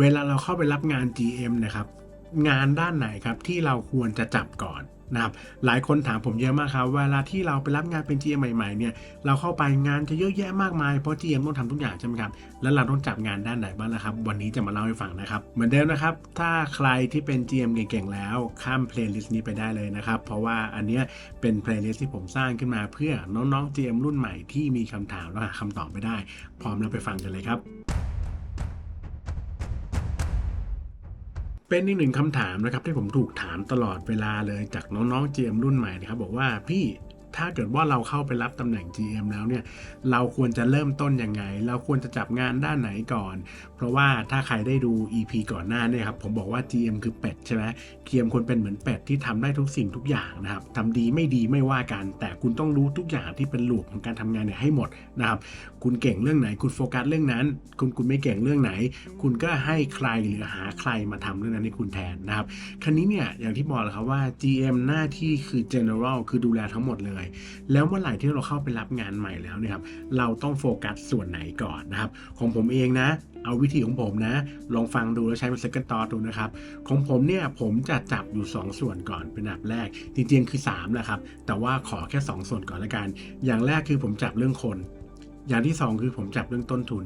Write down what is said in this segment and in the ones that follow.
เวลาเราเข้าไปรับงาน GM นะครับ งานด้านไหนครับที่เราควรจะจับก่อนนะครับหลายคนถามผมเยอะมากครับ เวลาที่เราไปรับงานเป็น GM ใหม่ๆเนี่ยเราเข้าไปงานจะเยอะแยะมากมายเพราะ GM ต้องทำทุกอย่างใช่ไหมครับแล้วเราต้องจับงานด้านไหนบ้างนะครับ วันนี้จะมาเล่าให้ฟังนะครับ เหมือนเดิมนะครับ ถ้าใครที่เป็น GM เก่งๆแล้วข้ามเพลย์ลิสต์นี้ไปได้เลยนะครับ เพราะว่าอันเนี้ยเป็นเพลย์ลิสต์ที่ผมสร้างขึ้นมาเพื่อน้องๆ GM รุ่นใหม่ที่มีคำถามและหาคำตอบไม่ได้ พร้อมแล้วไปฟังกันเลยครับ เป็นอีกหนึ่งคำถามนะครับที่ผมถูกถามตลอดเวลาเลยจากน้องๆเจมรุ่นใหม่นะครับบอกว่าพี่ ถ้าเกิดว่าเราเข้าไปรับตำแหน่ง GM แล้วเนี่ย เราควรจะเริ่มต้นยังไง เราควรจะจับงานด้านไหนก่อน เพราะว่าถ้าใครได้ดู EP ก่อนหน้าเนี่ยครับ ผมบอกว่า GM คือเป็ดใช่ไหม GM ควรเป็นเหมือนเป็ดที่ทำได้ทุกสิ่งทุกอย่างนะครับทำดีไม่ดีไม่ว่ากัน แต่คุณต้องรู้ทุกอย่างที่เป็นหลูปของการทำงานเนี่ยให้หมดนะครับ คุณเก่งเรื่องไหน คุณโฟกัสเรื่องนั้น คุณคุณไม่เก่งเรื่องไหน คุณก็ให้ใครหรือหาใครมาทำเรื่องนั้นให้คุณแทนนะครับ คราวนี้เนี่ยอย่างที่บอกแล้วครับว่า GM หน้าที่คือ general คือดูแลทั้งหมดเลยแล้วเมื่อไหร่ที่เราเข้าไปรับงานใหม่แล้วเนี่ยครับ เราต้องโฟกัสส่วนไหนก่อนนะครับ ของผมเองนะ เอาวิธีของผมนะ ลองฟังดูแล้วใช้เป็น second thought ดูนะครับ ของผมเนี่ยผมจะจับอยู่ 2 ส่วนก่อนเป็นอันดับแรก จริงๆคือ3แหละครับ แต่ว่าขอแค่ 2 ส่วนก่อนละกัน อย่างแรกคือผมจับเรื่องคนอย่างที่ 2 คือผมจับเรื่องต้นทุน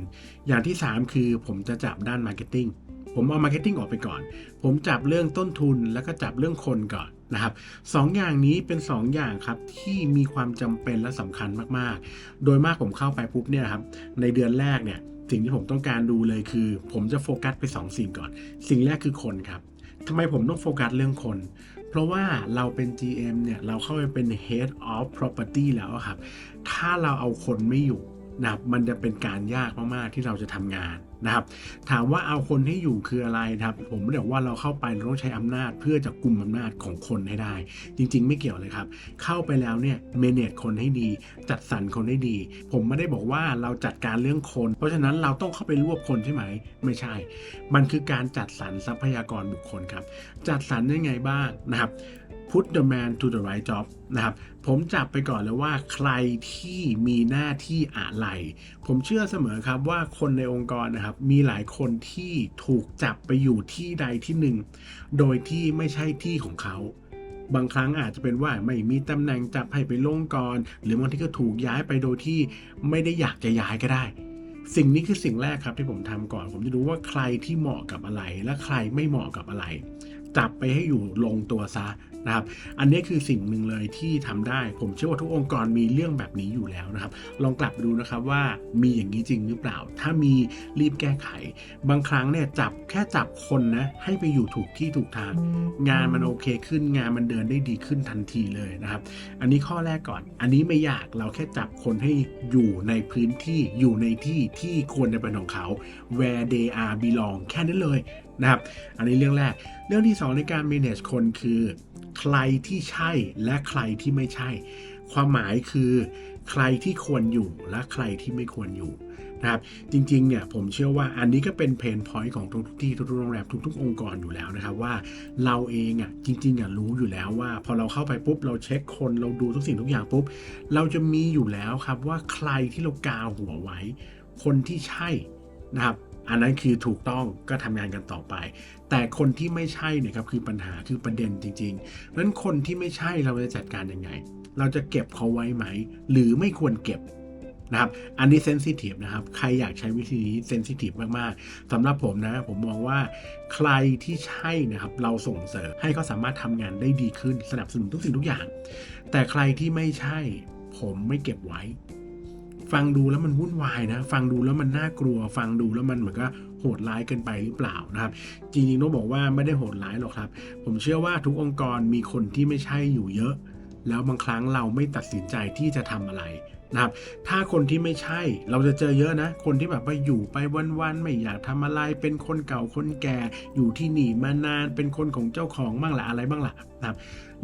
อย่างที่ 3 คือผมจะจับด้านมาร์เก็ตติ้ง ผมเอามาร์เก็ตติ้งออกไปก่อน ผมจับเรื่องต้นทุนแล้วก็จับเรื่องคนก่อน นะครับสองอย่างนี้เป็น 2 อย่างครับที่มีความจำเป็นและสำคัญมากๆ โดยมากผมเข้าไปปุ๊บเนี่ยครับในเดือนแรกเนี่ยสิ่งที่ผมต้องการดูเลยคือ ผมจะโฟกัสไป2สิ่งก่อน สิ่งแรกคือคนครับทำไมผมต้องโฟกัสเรื่องคน เพราะว่าเราเป็น GM เนี่ยเราเข้าไปเป็น Head of Property แล้วครับ ถ้าเราเอาคนไม่อยู่นะครับมันจะเป็นการยากมาก ๆ ที่เราจะทำงาน นะครับ ถามว่าเอาคนให้อยู่คืออะไรนะครับ ผมไม่ได้บอกว่าเราเข้าไปเราต้องใช้อำนาจเพื่อจะกลุ่มอำนาจของคนให้ได้ จริง ๆ ไม่เกี่ยวเลยครับ เข้าไปแล้วเนี่ยเมเนจคนให้ดี จัดสรรคนให้ดี ผมไม่ได้บอกว่าเราจัดการเรื่องคน เพราะฉะนั้นเราต้องเข้าไปรวบคนใช่ไหม ไม่ใช่ มันคือการจัดสรรทรัพยากรบุคคลครับ จัดสรรยังไงบ้างนะครับ put the man to the right job นะครับ ผมจับไปก่อนเลยว่าใครที่มีหน้าที่อะไร ผมเชื่อเสมอครับว่าคนในองค์กรนะครับ มีหลายคนที่ถูกจับไปอยู่ที่ใดที่หนึ่ง โดยที่ไม่ใช่ที่ของเขาบางครั้งอาจจะเป็นว่าไม่มีตำแหน่งจับให้ไปลงกรหรือบางที่ก็ถูกย้ายไปโดยที่ไม่ได้อยากจะย้ายก็ได้ สิ่งนี้คือสิ่งแรกครับที่ผมทำก่อน ผมจะดูว่าใครที่เหมาะกับอะไร และใครไม่เหมาะกับอะไร จับไปให้อยู่ลงตัวซะ นะครับ อันนี้คือสิ่งหนึ่งเลยที่ทำได้ ผมเชื่อว่าทุกองค์กรมีเรื่องแบบนี้อยู่แล้วนะครับ ลองกลับดูนะครับว่ามีอย่างนี้จริงหรือเปล่า ถ้ามีรีบแก้ไข บางครั้งเนี่ยจับแค่จับคนนะให้ไปอยู่ถูกที่ถูกทาง งานมันโอเคขึ้นงานมันเดินได้ดีขึ้นทันทีเลยนะครับ อันนี้ข้อแรกก่อน อันนี้ไม่ยากเราแค่จับคนให้อยู่ในพื้นที่อยู่ในที่ที่ควรจะเป็นของเขา where they are belong แค่นั้นเลยนะครับ อันนี้เรื่องแรก เรื่องที่ 2 ในการ manage คนคือ ใครที่ใช่และใครที่ไม่ใช่ ความหมายคือใครที่ควรอยู่และใครที่ไม่ควรอยู่นะครับจริงๆเนี่ยผมเชื่อว่าอันนี้ก็เป็นเพนพอยต์ของทุกที่ทุกโรงแรมทุก ๆ องค์กรอยู่แล้วนะครับว่าเราเองอะจริงๆอะรู้อยู่แล้วว่า พอเราเข้าไปปุ๊บเราเช็คคนเราดูทุกสิ่งทุกอย่างปุ๊บ เราจะมีอยู่แล้วครับว่าใครที่เรากาวหัวไว้ คนที่ใช่นะครับ อันนั้นคือถูกต้องก็ทำงานกันต่อไป แต่คนที่ไม่ใช่เนี่ยครับคือปัญหาคือประเด็นจริงๆนั้นคนที่ไม่ใช่เราจะจัดการยังไง เราจะเก็บเขาไว้ไหม หรือไม่ควรเก็บนะครับ อันนี้เซนซิทีฟนะครับ ใครอยากใช้วิธีนี้เซนซิทีฟมากๆสำหรับผมนะ ผมมองว่าใครที่ใช่นะครับ เราส่งเสริมให้เขาสามารถทำงานได้ดีขึ้น สนับสนุนทุกสิ่งทุกอย่าง แต่ใครที่ไม่ใช่ ผมไม่เก็บไว้ ฟังดูแล้วมันวุ่นวายนะ ฟังดูแล้วมันน่ากลัว ฟังดูแล้วมันเหมือนก็โหดร้ายเกินไปหรือเปล่านะครับ จริงๆต้องบอกว่าไม่ได้โหดร้ายหรอกครับ ผมเชื่อว่าทุกองค์กรมีคนที่ไม่ใช่อยู่เยอะ แล้วบางครั้งเราไม่ตัดสินใจที่จะทำอะไรนะครับ ถ้าคนที่ไม่ใช่เราจะเจอเยอะนะ คนที่แบบว่าอยู่ไปวันๆไม่อยากทำอะไร เป็นคนเก่าคนแก่อยู่ที่นี่มานานเป็นคนของเจ้าของบ้างละอะไรบ้างละนะครับ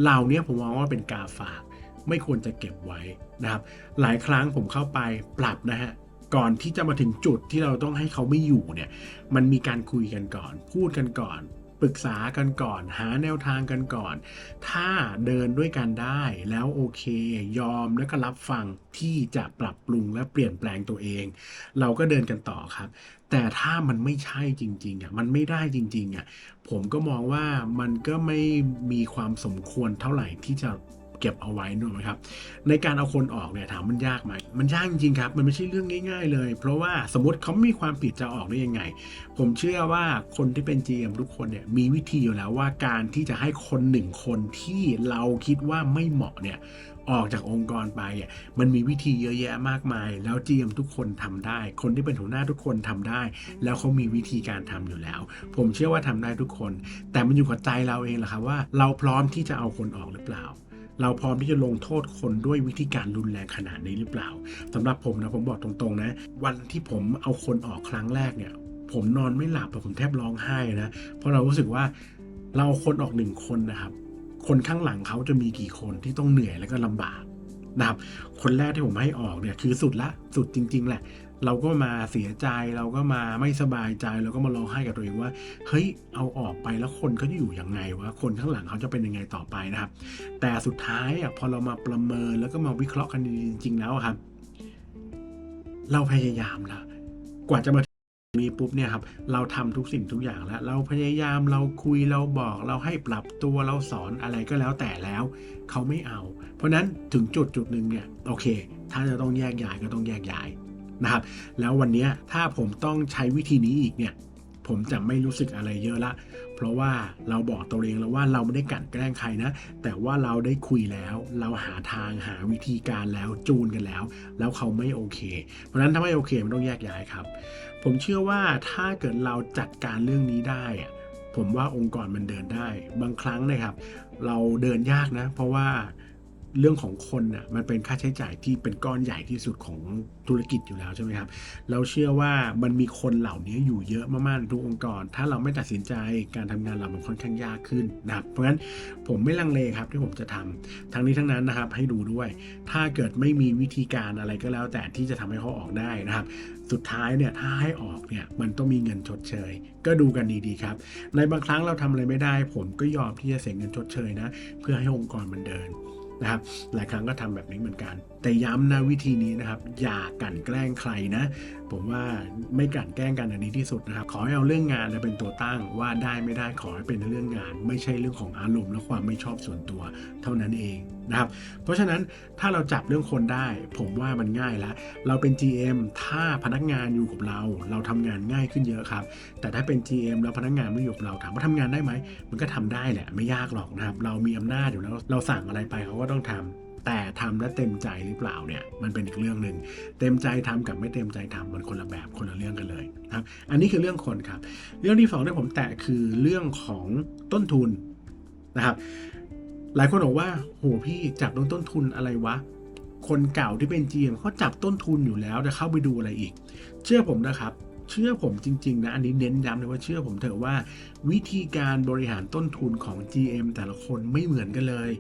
เหล่านี้ผมมองว่าเป็นกาฝาก ไม่ควรจะเก็บไว้นะครับ หลายครั้งผมเข้าไปปรับนะฮะก่อนที่จะมาถึงจุดที่เราต้องให้เขาไม่อยู่เนี่ย มันมีการคุยกันก่อน พูดกันก่อน ปรึกษากันก่อน หาแนวทางกันก่อน ถ้าเดินด้วยกันได้แล้วโอเค ยอมแล้วก็รับฟังที่จะปรับปรุงและเปลี่ยนแปลงตัวเอง เราก็เดินกันต่อครับ แต่ถ้ามันไม่ใช่จริงๆอะมันไม่ได้จริงๆอะผมก็มองว่ามันก็ไม่มีความสมควรเท่าไหร่ที่จะ เก็บเอาไว้นึกออกไหมครับ ในการเอาคนออกเนี่ยถามมันยากไหมมันยากจริงครับ มันไม่ใช่เรื่องง่าย ๆ เลย เพราะว่าสมมติเขาไม่มีความผิดจะออกได้ยังไง ผมเชื่อว่าคนที่เป็น GM ทุกคนเนี่ยมีวิธีอยู่แล้วว่าการที่จะให้คนหนึ่งคนที่เราคิดว่าไม่เหมาะเนี่ยออกจากองค์กรไปอะมันมีวิธีเยอะแยะมากมาย แล้ว GM ทุกคนทำได้ คนที่เป็นหัวหน้าทุกคนทำได้ แล้วเขามีวิธีการทำอยู่แล้ว ผมเชื่อว่าทำได้ทุกคน แต่มันอยู่กับใจเราเองแหละครับว่า เราพร้อมที่จะเอาคนออกหรือเปล่า เราพร้อมที่จะลงโทษคนด้วยวิธีการรุนแรงขนาดนี้หรือเปล่าสำหรับผมนะผมบอกตรงๆนะ วันที่ผมเอาคนออกครั้งแรกเนี่ย ผมนอนไม่หลับผมแทบร้องไห้นะ เพราะเรารู้สึกว่าเราคนออกหนึ่งคนนะครับ คนข้างหลังเขาจะมีกี่คนที่ต้องเหนื่อยแล้วก็ลำบากนะครับคนแรกที่ผมให้ออกเนี่ยคือสุดละสุดจริง ๆ แหละ เราก็มาเสียใจเราก็มาไม่สบายใจเราก็มาร้องไห้กับตัวเองว่า เฮ้ยเอาออกไปแล้วคนเขาจะอยู่ยังไงวะคนข้างหลังเขาจะเป็นยังไงต่อไปนะครับ แต่สุดท้ายอะพอเรามาประเมินแล้วก็มาวิเคราะห์กันจริง ๆ แล้วครับ เราพยายามแล้วกว่าจะมานี้ปุ๊บเนี่ยครับเราทำทุกสิ่งทุกอย่างแล้ว เราพยายามเราคุยเราบอกเราให้ปรับตัวเราสอนอะไรก็แล้วแต่แล้วเขาไม่เอา เพราะฉะนั้นถึงจุดจุดหนึ่งเนี่ยโอเค ถ้าจะต้องแยกย้ายก็ต้องแยกย้าย นะครับ แล้ววันนี้ถ้าผมต้องใช้วิธีนี้อีกเนี่ย ผมจะไม่รู้สึกอะไรเยอะละ เพราะว่าเราบอกตัวเองแล้วว่าเราไม่ได้กั่นแกล้งใครนะ แต่ว่าเราได้คุยแล้ว เราหาทางหาวิธีการแล้วจูนกันแล้ว แล้วเขาไม่โอเค เพราะฉะนั้นถ้าไม่โอเคมันต้องแยกย้ายครับ ผมเชื่อว่าถ้าเกิดเราจัดการเรื่องนี้ได้ผมว่าองค์กรมันเดินได้ บางครั้งนะครับ เราเดินยากนะ เพราะว่า เรื่องของคนน่ะมันเป็นค่าใช้จ่ายที่เป็นก้อนใหญ่ที่สุดของธุรกิจอยู่แล้วใช่ไหมครับ เราเชื่อว่ามันมีคนเหล่านี้อยู่เยอะมากๆในทุกองค์กร ถ้าเราไม่ตัดสินใจการทำงานเรามันค่อนข้างยากขึ้นนะครับเพราะฉะนั้นผมไม่ลังเลครับที่ผมจะทำทั้งนี้ทั้งนั้นนะครับให้ดูด้วย ถ้าเกิดไม่มีวิธีการอะไรก็แล้ว แต่ที่จะทำให้เขาออกได้นะครับ สุดท้ายเนี่ยถ้าให้ออกเนี่ยมันต้องมีเงินชดเชย ก็ดูกันดีๆครับ ในบางครั้งเราทำอะไรไม่ได้ ผมก็ยอมที่จะเสียเงินชดเชยนะเพื่อให้องค์กรมันเดิน นะครับหลายครั้งก็ทำแบบนี้เหมือนกัน แต่ย้ำนะวิธีนี้นะครับ อย่ากลั่นแกล้งใครนะ ผมว่าไม่กลั่นแกล้งกันอันนี้ที่สุดนะครับ ขอให้เอาเรื่องงานเป็นตัวตั้งว่าได้ไม่ได้ขอให้เป็นเรื่องงาน ไม่ใช่เรื่องของอารมณ์และความไม่ชอบส่วนตัวเท่านั้นเองนะครับ เพราะฉะนั้นถ้าเราจับเรื่องคนได้ ผมว่ามันง่ายแล้วเราเป็น GM ถ้าพนักงานอยู่กับเรา เราทำงานง่ายขึ้นเยอะครับ แต่ถ้าเป็น GM แล้วพนักงานไม่อยู่กับเราถามว่าทำงานได้ไหมมันก็ทำได้แหละไม่ยากหรอกนะครับ เรามีอำนาจอยู่แล้วเราสั่งอะไรไปเขาก็ต้องทำ แต่ทำแล้วเต็มใจหรือเปล่าเนี่ยมันเป็นอีกเรื่องหนึ่งเต็มใจทำกับไม่เต็มใจทำมันคนละแบบคนละเรื่องกันเลยนะครับอันนี้คือเรื่องคนครับ เรื่องที่สองที่ผมแตะคือเรื่องของต้นทุนนะครับ หลายคนบอกว่าโหพี่จับตรงต้นทุนอะไรวะคนเก่าที่เป็น GM เขาจับต้นทุนอยู่แล้วจะเข้าไปดูอะไรอีก เชื่อผมนะครับ เชื่อผมจริงๆนะ อันนี้เน้นย้ำเลยว่าเชื่อผมเถอะว่า วิธีการบริหารต้นทุนของ GM แต่ละคนไม่เหมือนกันเลย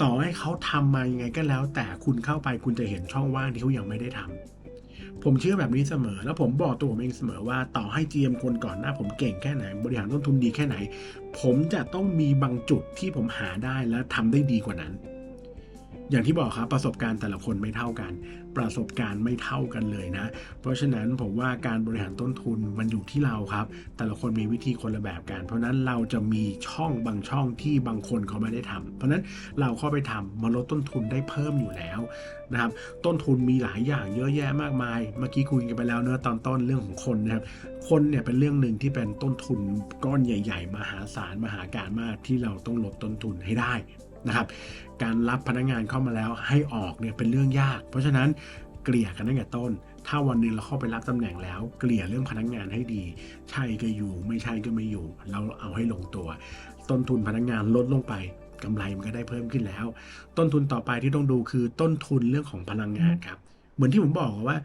ต่อให้เขาทำมายังไงก็แล้ว แต่คุณเข้าไปคุณจะเห็นช่องว่างที่เขายังไม่ได้ทำผมเชื่อแบบนี้เสมอ แล้วผมบอกตัวผมเองเสมอว่าต่อให้ GM คนก่อนหน้า ผมเก่งแค่ไหน บริหารต้นทุนดีแค่ไหน ผมจะต้องมีบางจุดที่ผมหาได้และทำได้ดีกว่านั้น อย่างที่บอกครับประสบการณ์แต่ละคนไม่เท่ากัน ประสบการณ์ไม่เท่ากันเลยนะ เพราะฉะนั้นผมว่าการบริหารต้นทุนมันอยู่ที่เราครับ แต่ละคนมีวิธีคนละแบบกัน เพราะฉะนั้นเราจะมีช่องบางช่องที่บางคนเขาไม่ได้ทำเพราะนั้นเราเข้าไปทำมาลดต้นทุนได้เพิ่มอยู่แล้วนะครับต้นทุนมีหลายอย่างเยอะแยะมากมาย เมื่อกี้คุยกันไปแล้วเนอะตอนต้นเรื่องของคนนะครับคนเนี่ยเป็นเรื่องหนึ่งที่เป็นต้นทุนก้อนใหญ่ ๆ มหาศาลมหาการมากที่เราต้องลดต้นทุนให้ได้นะครับ การรับพนักงานเข้ามาแล้วให้ออกเนี่ยเป็นเรื่องยาก เพราะฉะนั้นเกลี่ยกันตั้งแต่ต้น ถ้าวันหนึ่งเราเข้าไปรับตำแหน่งแล้ว เกลี่ยเรื่องพนักงานให้ดี ใช่ก็อยู่ ไม่ใช่ก็ไม่อยู่ เราเอาให้ลงตัว ต้นทุนพนักงานลดลงไปกำไรมันก็ได้เพิ่มขึ้นแล้ว ต้นทุนต่อไปที่ต้องดูคือต้นทุนเรื่องของพลังงานครับ เหมือนที่ผมบอกว่า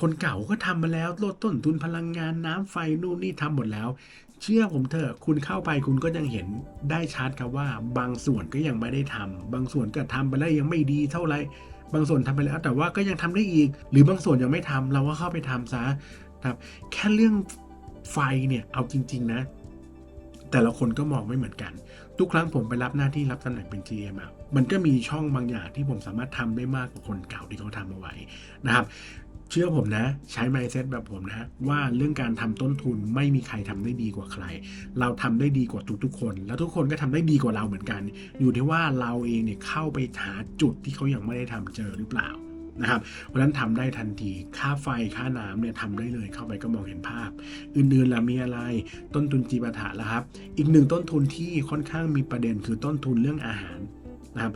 คนเก่าก็ทำมาแล้วลดต้นทุนพลังงานน้ำไฟนู่นนี่ทำหมดแล้ว เชื่อผมเถอะคุณเข้าไปคุณก็ยังเห็นได้ชัดครับว่า บางส่วนก็ยังไม่ได้ทำบางส่วนก็ทำไปแล้วยังไม่ดีเท่าไหร่บางส่วนทำไปแล้ว แต่ว่าก็ยังทำได้อีก หรือบางส่วนยังไม่ทำเราก็เข้าไปทำซะครับแค่เรื่องไฟเนี่ยเอาจริง ๆ นะ แต่ละคนก็มองไม่เหมือนกัน ทุกครั้งผมไปรับหน้าที่รับตำแหน่งเป็น GM อะมันก็มีช่องบางอย่างที่ผมสามารถทำได้มากกว่าคนเก่าที่เขาทำเอาไว้นะครับ เชื่อผมนะ ใช้ mindset แบบผมนะว่าเรื่องการทำต้นทุนไม่มีใครทำได้ดีกว่าใคร เราทำได้ดีกว่าทุกๆคน แล้วทุกคนก็ทำได้ดีกว่าเราเหมือนกัน อยู่ที่ว่าเราเองเนี่ยเข้าไปหาจุดที่เขายังไม่ได้ทำเจอหรือเปล่านะครับเพราะฉะนั้นทำได้ทันที ค่าไฟ ค่าน้ำเนี่ยทำได้เลยเข้าไปก็มองเห็นภาพ อื่นๆล่ะมีอะไร ต้นทุนจีปาถะแล้วครับ อีกหนึ่งต้นทุนที่ค่อนข้างมีประเด็นคือต้นทุนเรื่องอาหารนะครับ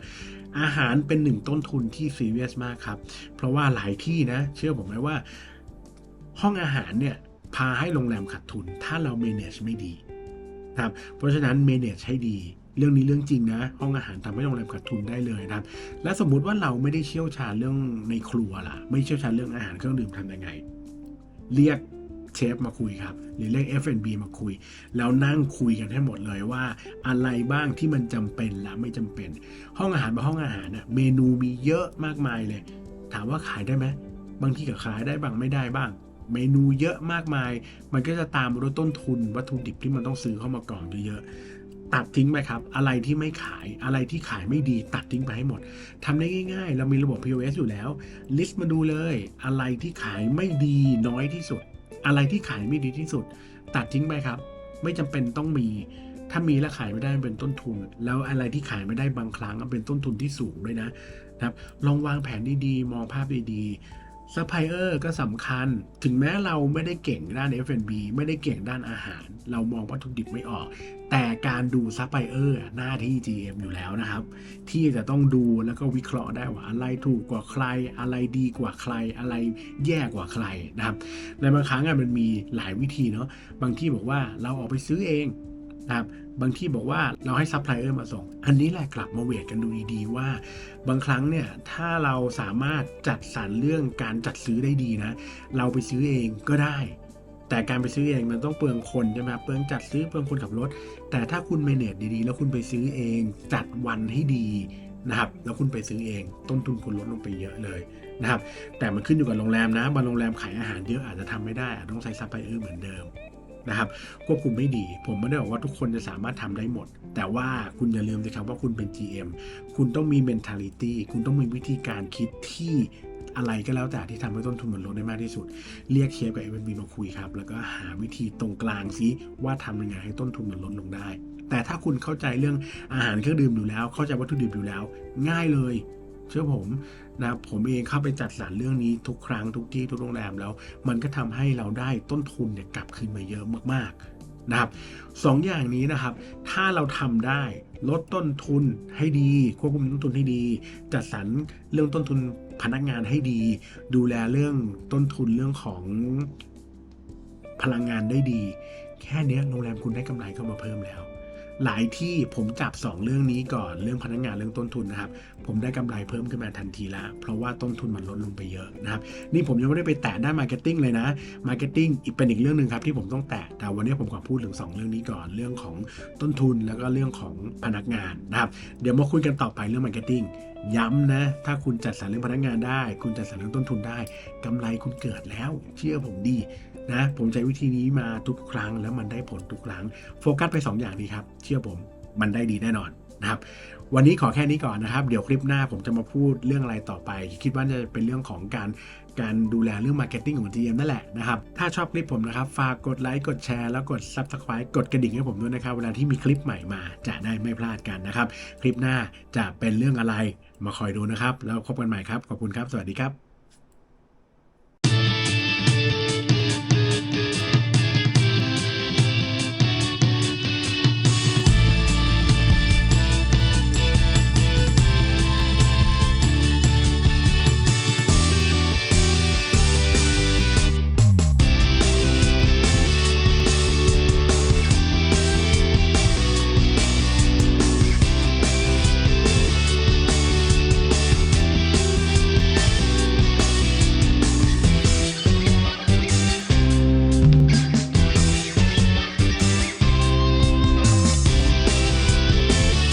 อาหารเป็นหนึ่งต้นทุนที่ซีเรียสมากครับ เพราะว่าหลายที่นะ เชื่อผมไหมว่า ห้องอาหารเนี่ยพาให้โรงแรมขาดทุน ถ้าเรา manage ไม่ดีนะครับเพราะฉะนั้น manage ให้ดี เรื่องนี้เรื่องจริงนะ ห้องอาหารทำให้โรงแรมขาดทุนได้เลยนะครับ และสมมุติว่าเราไม่ได้เชี่ยวชาญเรื่องในครัวล่ะ ไม่เชี่ยวชาญเรื่องอาหารเครื่องดื่มทำยังไง เรียก เชฟมาคุยครับ หรือเรียก F&B มาคุย แล้วนั่งคุยกันให้หมดเลยว่า อะไรบ้างที่มันจำเป็นและไม่จำเป็น ห้องอาหารบาห้องอาหารน่ะเมนูมีเยอะมากมายเลย ถามว่าขายได้ไหมบางที่ก็ขายได้บ้างไม่ได้บ้าง เมนูเยอะมากมาย มันก็จะตามมาด้วยต้นทุน วัตถุดิบที่มันต้องซื้อเข้ามาก่อนเยอะตัดทิ้งไปครับ อะไรที่ไม่ขายอะไรที่ขายไม่ดี ตัดทิ้งไปให้หมดทำได้ง่าย ๆ เรามีระบบ POS อยู่แล้ว ลิสต์มาดูเลย อะไรที่ขายไม่ดีน้อยที่สุด อะไรที่ขายไม่ดีที่สุด ตัดทิ้งไปครับ ไม่จำเป็นต้องมีถ้ามีแล้วขายไม่ได้เป็นต้นทุน แล้วอะไรที่ขายไม่ได้บางครั้งก็เป็นต้นทุนที่สูงด้วยนะครับ ลองวางแผนดีๆ มองภาพดีๆ ซัพพลายเออร์ก็สำคัญ ถึงแม้เราไม่ได้เก่งด้าน F&B ไม่ได้เก่งด้านอาหาร เรามองวัตถุดิบไม่ออก แต่การดูซัพพลายเออร์หน้าที่ GM อยู่แล้วนะครับ ที่จะต้องดูแล้วก็วิเคราะห์ได้ว่าอะไรถูกกว่าใคร อะไรดีกว่าใคร อะไรแย่กว่าใครนะครับ ในบางครั้งมันมีหลายวิธีเนาะ บางที่บอกว่าเราออกไปซื้อเองนะครับ บางที่บอกว่าเราให้ซัพพลายเออร์มาส่ง อันนี้แหละกลับมาเวทกันดูดีๆว่า บางครั้งเนี่ยถ้าเราสามารถจัดสรรเรื่องการจัดซื้อได้ดีนะ เราไปซื้อเองก็ได้ แต่การไปซื้อเองมันต้องเปลืองคนใช่ไหมครับเปลืองจัดซื้อเปลืองคนขับรถ แต่ถ้าคุณเมเนจดีๆ แล้วคุณไปซื้อเอง จัดวันให้ดีนะครับแล้วคุณไปซื้อเองต้นทุนคุณลดลงไปเยอะเลยนะครับแต่มันขึ้นอยู่กับโรงแรมนะบางโรงแรมขายอาหารเยอะอาจจะทำไม่ได้อาจต้องใช้ซัพพลายเออร์เหมือนเดิม นะครับควบคุมไม่ดี ผมไม่ได้บอกว่าทุกคนจะสามารถทำได้หมด แต่ว่าคุณอย่าลืมสิครับว่าคุณเป็น GM คุณต้องมี mentality คุณต้องมีวิธีการคิดที่อะไรก็แล้วแต่ที่ทำให้ต้นทุนมันลดได้มากที่สุด เรียกเชฟกับ F&B มาคุยครับ แล้วก็หาวิธีตรงกลางซิว่าทำยังไงให้ต้นทุนมันลดลงได้ แต่ถ้าคุณเข้าใจเรื่องอาหารเครื่องดื่มอยู่แล้ว เข้าใจวัตถุดิบอยู่แล้ว ง่ายเลย เชื่อผมนะผมเองเข้าไปจัดสรรเรื่องนี้ทุกครั้งทุกที่ทุกโรงแรมแล้ว มันก็ทำให้เราได้ต้นทุนเนี่ยกลับคืนมาเยอะมากๆนะครับสองอย่างนี้นะครับ ถ้าเราทำได้ลดต้นทุนให้ดีควบคุมต้นทุนให้ดี จัดสรรเรื่องต้นทุนพนักงานให้ดี ดูแลเรื่องต้นทุนเรื่องของพลังงานได้ดี แค่นี้โรงแรมคุณได้กำไรเข้ามาเพิ่มแล้ว หลายที่ผมจับ 2 เรื่องนี้ก่อนเรื่องพนักงานเรื่องต้นทุนนะครับ ผมได้กำไรเพิ่มขึ้นมาทันทีละเพราะว่าต้นทุนมันลดลงไปเยอะนะครับ นี่ผมยังไม่ได้ไปแตะด้านมาร์เก็ตติ้งเลยนะมาร์เก็ตติ้งอีกเป็นอีกเรื่องหนึ่งครับที่ผมต้องแตะแต่วันนี้ผมขอพูดถึง 2 เรื่องนี้ก่อนเรื่องของต้นทุนแล้วก็เรื่องของพนักงานนะครับ เดี๋ยวมาคุยกันต่อไปเรื่องมาร์เก็ตติ้งย้ำนะ ถ้าคุณจัดสรรเรื่องพนักงานได้ คุณจัดสรรเรื่องต้นทุนได้กำไรคุณเกิดแล้ว เชื่อผมดี นะผมใช้วิธีนี้มาทุกครั้งแล้วมันได้ผลทุกครั้ง โฟกัสไป 2 อย่างนี้ครับ เชื่อผมมันได้ดีแน่นอนนะครับวันนี้ขอแค่นี้ก่อนนะครับ เดี๋ยวคลิปหน้าผมจะมาพูดเรื่องอะไรต่อไป คิดว่าจะเป็นเรื่องของการการดูแลเรื่องมาร์เก็ตติ้งของ GM นั่นแหละนะครับ ถ้าชอบคลิปผมนะครับ ฝากกดไลค์ กดแชร์ แล้วกด Subscribe กดกระดิ่งให้ผมด้วยนะครับ เวลาที่มีคลิปใหม่มาจะได้ไม่พลาดกันนะครับ คลิปหน้าจะเป็นเรื่องอะไรมาคอยดูนะครับ แล้วพบกันใหม่ครับ ขอบคุณครับ สวัสดีครับ